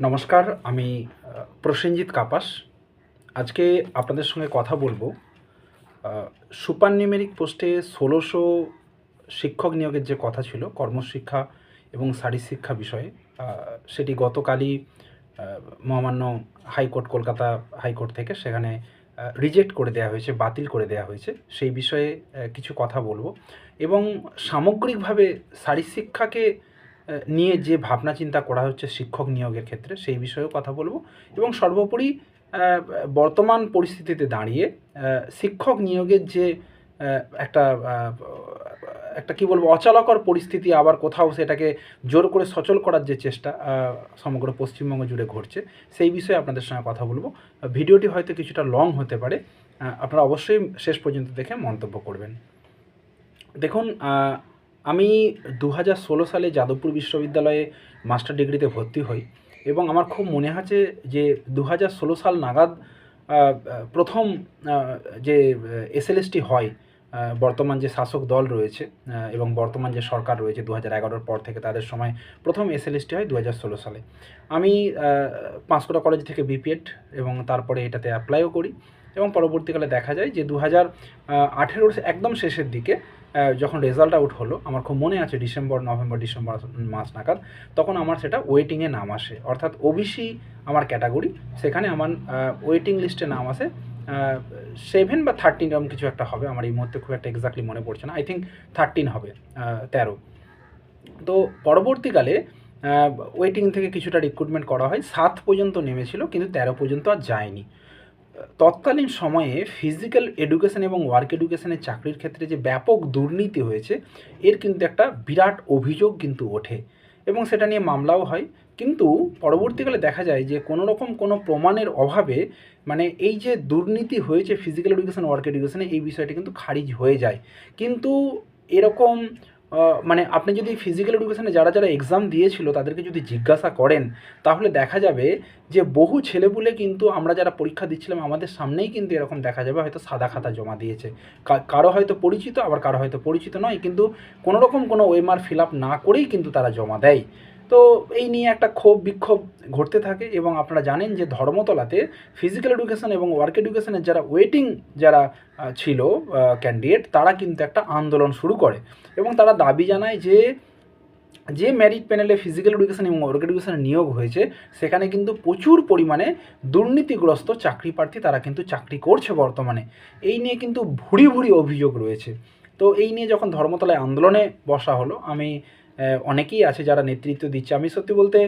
নমস্কার আমি প্রসেনজিৎ কাপাস। আজকে আপনাদের সঙ্গে কথা বলব সুপার নিউমেরিক পোস্টে ষোলোশো শিক্ষক নিয়োগের যে কথা ছিল কর্মশিক্ষা এবং শারীরশিক্ষা বিষয়ে সেটি গতকালই মহামান্য হাইকোর্ট কলকাতা হাইকোর্ট থেকে সেখানে রিজেক্ট করে দেওয়া হয়েছে বাতিল করে দেওয়া হয়েছে। সেই বিষয়ে কিছু কথা বলব এবং সামগ্রিকভাবে আহ, নিয়ে যে ভাবনা চিন্তা করা হচ্ছে শিক্ষক নিয়োগের ক্ষেত্রে, সেই বিষয়েও কথা বলব। এবং সর্বোপরি বর্তমান পরিস্থিতিতে দাঁড়িয়ে শিক্ষক নিয়োগের যে একটা একটা কি বলব, অচালকর পরিস্থিতি আবার কোথাও সেটাকে জোর করে সচল করার যে চেষ্টা সমগ্র পশ্চিমবঙ্গ জুড়ে ঘটছে, সেই বিষয়ে আপনাদের সঙ্গে কথা বলব। ভিডিওটি হয়তো কিছুটা লং হতে পারে আপনারা অবশ্যই শেষ পর্যন্ত দেখে মন্তব্য করবেন। দেখুন আমি দু হাজার ষোলো সালে যাদবপুর বিশ্ববিদ্যালয়ে মাস্টার ডিগ্রিতে ভর্তি হই এবং আমার খুব মনে আছে যে দু হাজার ষোলো সাল নাগাদ প্রথম যে এসএলএসটি হয় বর্তমান যে শাসক দল রয়েছে এবং বর্তমান যে সরকার রয়েছে দু হাজার এগারোর পর থেকে তাদের সময় প্রথম এসএলএসটি হয় দু হাজার ষোলো সালে। আমি পাঁশকুড়া কলেজ থেকে বিপিএড এবং তারপরে এটাতে অ্যাপ্লাইও করি এবং পরবর্তীকালে দেখা যায় যে দু হাজার একদম শেষের দিকে যখন রেজাল্ট আউট হলো, আমার খুব মনে আছে ডিসেম্বর, নভেম্বর, ডিসেম্বর মাস নাগাদ, তখন আমার সেটা ওয়েটিংয়ে নাম আসে। অর্থাৎ ওবিসি আমার ক্যাটাগরি সেখানে আমার ওয়েটিং লিস্টে নাম আসে। সেভেন বা থার্টিন এরকম কিছু একটা হবে, আমার এই মুহূর্তে খুব একটা এক্স্যাক্টলি মনে পড়ছে না। আই থিঙ্ক থার্টিন হবে তেরো। তো পরবর্তীকালে ওয়েটিং থেকে কিছুটা রিক্রুটমেন্ট করা হয়। সাত পর্যন্ত নেমেছিল, কিন্তু তেরো পর্যন্ত আর যায়নি। তৎকালীন সময়ে ফিজিক্যাল এডুকেশন এবং ওয়ার্ক এডুকেশনের চাকরির ক্ষেত্রে যে ব্যাপক দুর্নীতি হয়েছে, এর কিন্তু একটা বিরাট অভিযোগ কিন্তু ওঠে এবং সেটা নিয়ে মামলাও হয়। কিন্তু পরবর্তীকালে দেখা যায় যে কোনো রকম কোনো প্রমাণের অভাবে মানে এই যে দুর্নীতি হয়েছে ফিজিক্যাল এডুকেশন ওয়ার্ক এডুকেশনে এই বিষয়টি কিন্তু খারিজ হয়ে যায়। কিন্তু এরকম মানে আপনি যদি ফিজিক্যাল এডুকেশানে যারা যারা এক্সাম দিয়েছিল তাদেরকে যদি জিজ্ঞাসা করেন, তাহলে দেখা যাবে যে বহু ছেলেপুলে কিন্তু আমরা যারা পরীক্ষা দিচ্ছিলাম, আমাদের সামনেই কিন্তু এরকম দেখা যাবে হয়তো সাদা খাতা জমা দিয়েছে। কারও হয়তো পরিচিত, আবার কারও হয়তো পরিচিত নয়, কিন্তু কোনোরকম কোনো ওয়েমার ফিল আপ না করেই কিন্তু তারা জমা দেয়। তো এই নিয়ে একটা ক্ষোভ, বিক্ষোভ ঘটতে থাকে এবং আপনারা জানেন যে ধর্মতলাতে ফিজিক্যাল এডুকেশন এবং ওয়ার্ক এডুকেশনের যারা ওয়েটিং যারা ছিল ক্যান্ডিডেট তারা কিন্তু একটা আন্দোলন শুরু করে এবং তারা দাবি জানায় যে যে ম্যারিট প্যানেলে ফিজিক্যাল এডুকেশন এবং ওয়ার্ক এডুকেশনের নিয়োগ হয়েছে, সেখানে কিন্তু প্রচুর পরিমাণে দুর্নীতিগ্রস্ত চাকরি প্রার্থী তারা কিন্তু চাকরি করছে বর্তমানে। এই নিয়ে কিন্তু ভুরি ভুরি অভিযোগ রয়েছে। তো এই নিয়ে যখন ধর্মতলায় আন্দোলনে বসা হলো, আমি অনেকেই আছে যারা নেতৃত্ব দিচ্ছে। আমি সত্যি বলতে